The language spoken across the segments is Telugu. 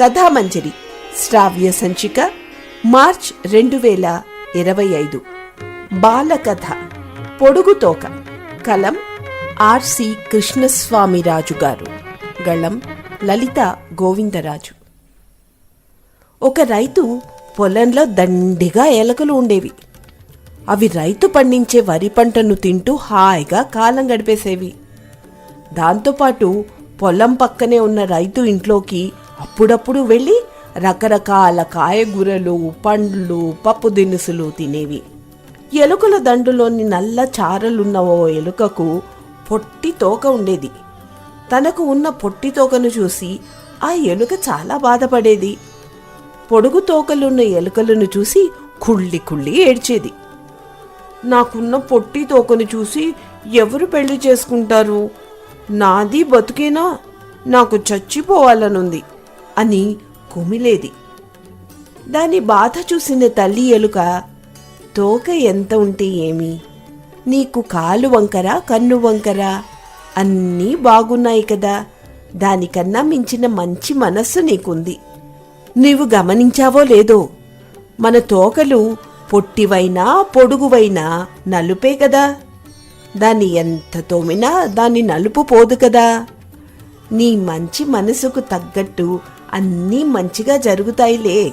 కథామంజరి. శ్రావ్య సంచిక మార్చ్ రెండు వేల ఇరవై ఐదు బాలకథ పొడుగుతోక కలం ఆర్సి కృష్ణస్వామిరాజు గారు. గళం లలిత గోవిందరాజు. ఒక రైతు పొలంలో దండిగా ఎలకలు ఉండేవి. అవి రైతు పండించే వరి పంటను తింటూ హాయిగా కాలం గడిపేసేవి. దాంతోపాటు పొలం పక్కనే ఉన్న రైతు ఇంట్లోకి అప్పుడప్పుడు వెళ్ళి రకరకాల కాయగూరలు పండ్లు పప్పు దినుసులు తినేవి. ఎలుకల దండులోని నల్ల చారలున్న ఓ ఎలుకకు పొట్టి తోక ఉండేది. తనకు ఉన్న పొట్టి తోకను చూసి ఆ ఎలుక చాలా బాధపడేది. పొడుగు తోకలున్న ఎలుకలను చూసి కుళ్ళి కుళ్ళి ఏడ్చేది. నాకున్న పొట్టి తోకను చూసి ఎవరు పెళ్ళి చేసుకుంటారు? నాది బతుకేనా? నాకు చచ్చిపోవాలనుంది. అని కుమిలేది. దాని బాధ చూసిన తల్లి ఎలుక తోక ఎంత ఉంటే ఏమి? నీకు కాలు వంకరా కన్ను వంకర? అన్నీ బాగున్నాయి కదా. దానికన్నా మించిన మంచి మనస్సు నీకుంది. నీవు గమనించావో లేదో? మన తోకలు పొట్టివైనా పొడుగువైనా నలుపే కదా. దాన్ని ఎంత తోమినా దాన్ని నలుపు పోదు కదా. నీ మంచి మనసుకు తగ్గట్టు అన్నీ మంచిగా జరుగుతాయిలే.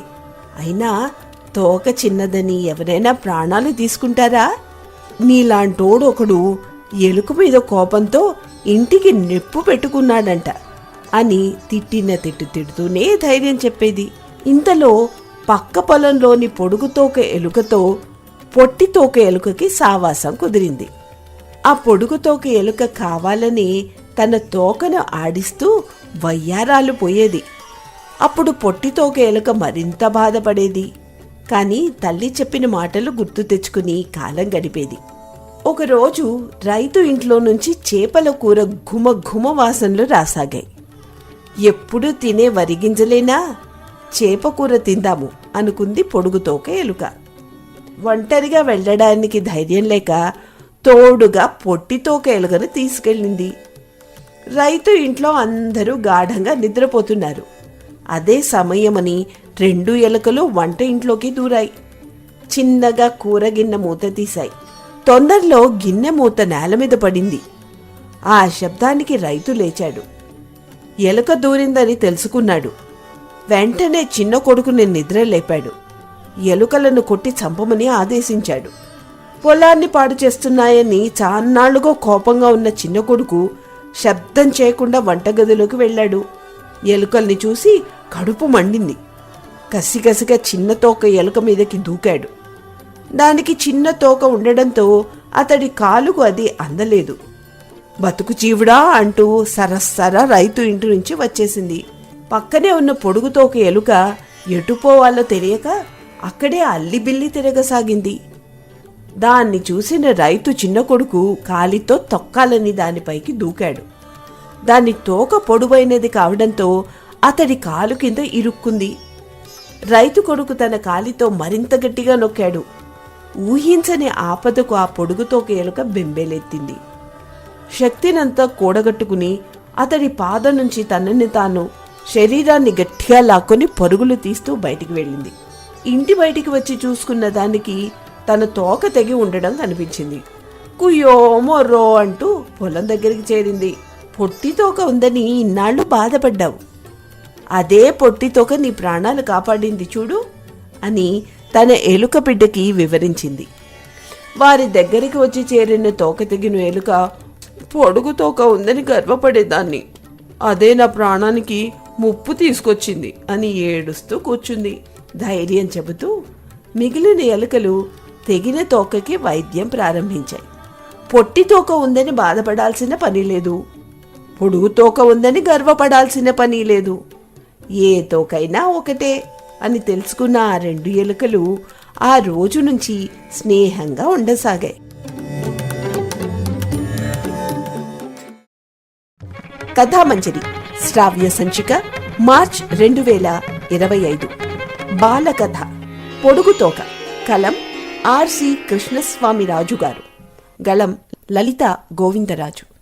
అయినా తోక చిన్నదని ఎవరైనా ప్రాణాలు తీసుకుంటారా? నీలాంటోడు ఒకడు ఎలుక మీద కోపంతో ఇంటికి నిప్పు పెట్టుకున్నాడంట అని తిట్టిన తిట్టు తిడుతూనే ధైర్యం చెప్పేది. ఇంతలో పక్క పొలంలోని పొడుగుతోక ఎలుకతో పొట్టితోక ఎలుకకి సావాసం కుదిరింది. ఆ పొడుగుతోక ఎలుక కావాలని తన తోకను ఆడిస్తూ వయ్యారాలు పోయేది. అప్పుడు పొట్టితోక ఎలుక మరింత బాధపడేది. కాని తల్లి చెప్పిన మాటలు గుర్తు తెచ్చుకుని కాలం గడిపేది. ఒకరోజు రైతు ఇంట్లో నుంచి చేపల కూర ఘుమ ఘుమ వాసనలు రాసాగాయి. ఎప్పుడు తినే వరిగింజలేనా చేపకూర తిందాము అనుకుంది పొడుగుతోక ఎలుక ఒంటరిగా వెళ్ళడానికి ధైర్యం లేక తోడుగా పొట్టితోక ఎలుకను తీసుకెళ్ళింది. రైతు ఇంట్లో అందరూ గాఢంగా నిద్రపోతున్నారు. అదే సమయమని రెండు ఎలుకలు వంట ఇంట్లోకి దూరాయి. చిన్నగా కూర గిన్నె మూత తీశాయి. తొందరలో గిన్నె మూత నేల మీద పడింది. ఆ శబ్దానికి రైతు లేచాడు. ఎలుక దూరిందని తెలుసుకున్నాడు. వెంటనే చిన్న కొడుకుని నిద్ర లేపాడు. ఎలుకలను కొట్టి చంపమని ఆదేశించాడు. పొలాన్ని పాడు చేస్తున్నాయని చాన్నాళ్ళుగా కోపంగా ఉన్న చిన్న కొడుకు శబ్దం చేయకుండా వంటగదిలోకి వెళ్ళాడు. ఎలుకల్ని చూసి కడుపు మండింది. కసికసిగా చిన్న తోక ఎలుక మీదకి దూకాడు. దానికి చిన్న తోక ఉండడంతో అతడి కాలుకు అది అందలేదు. బతుకు జీవుడా అంటూ సరస్సర రైతు ఇంటి నుంచి వచ్చేసింది. పక్కనే ఉన్న పొడుగుతోక ఎలుక ఎటుపోవాలో తెలియక అక్కడే అల్లిబిల్లి తిరగసాగింది. దాన్ని చూసిన రైతు చిన్న కొడుకు కాలితో తొక్కాలని దానిపైకి దూకాడు. దాని తోక పొడువైనది కావడంతో అతడి కాలు కింద ఇరుక్కుంది. రైతు కొడుకు తన కాలితో మరింత గట్టిగా నొక్కాడు. ఊహించని ఆపదకు ఆ పొడుగుతో ఎలుక బెంబేలెత్తింది. శక్తినంతా కూడగట్టుకుని అతడి పాదం నుంచి తనని తాను శరీరాన్ని గట్టిగా లాక్కొని పరుగులు తీస్తూ బయటికి వెళ్ళింది. ఇంటి బయటికి వచ్చి చూసుకున్న దానికి తన తోక తెగి ఉండడం కనిపించింది. కుయ్యో మొర్రో అంటూ పొలం దగ్గరికి చేరింది. పొట్టి తోక ఉందని ఇన్నాళ్ళు బాధపడ్డావు. అదే పొట్టి తోక నీ ప్రాణాలు కాపాడింది చూడు అని తన ఎలుక బిడ్డకి వివరించింది. వారి దగ్గరికి వచ్చి చేరిన తోక తెగిన ఎలుక పొడుగు తోక ఉందని గర్వపడేదాన్ని. అదే నా ప్రాణానికి ముప్పు తీసుకొచ్చింది అని ఏడుస్తూ కూర్చుంది. ధైర్యం చెబుతూ మిగిలిన ఎలుకలు తెగిన తోకకి వైద్యం ప్రారంభించాయి. పొట్టి తోక ఉందని బాధపడాల్సిన పని లేదు. పొడుగు తోక ఉందని గర్వపడాల్సిన పని లేదు. ఏ తోకైనా ఒకటే అని తెలుసుకున్న ఆ రెండు ఎలుకలు ఆ రోజు నుంచి స్నేహంగా ఉండసాగాయి. కథామంజరి శ్రావ్య సంచిక మార్చ్ రెండు వేల ఇరవై ఐదు. బాలకథ పొడుగుతోక కలం ఆర్సి కృష్ణస్వామి గారు గళం లలిత గోవిందరాజు.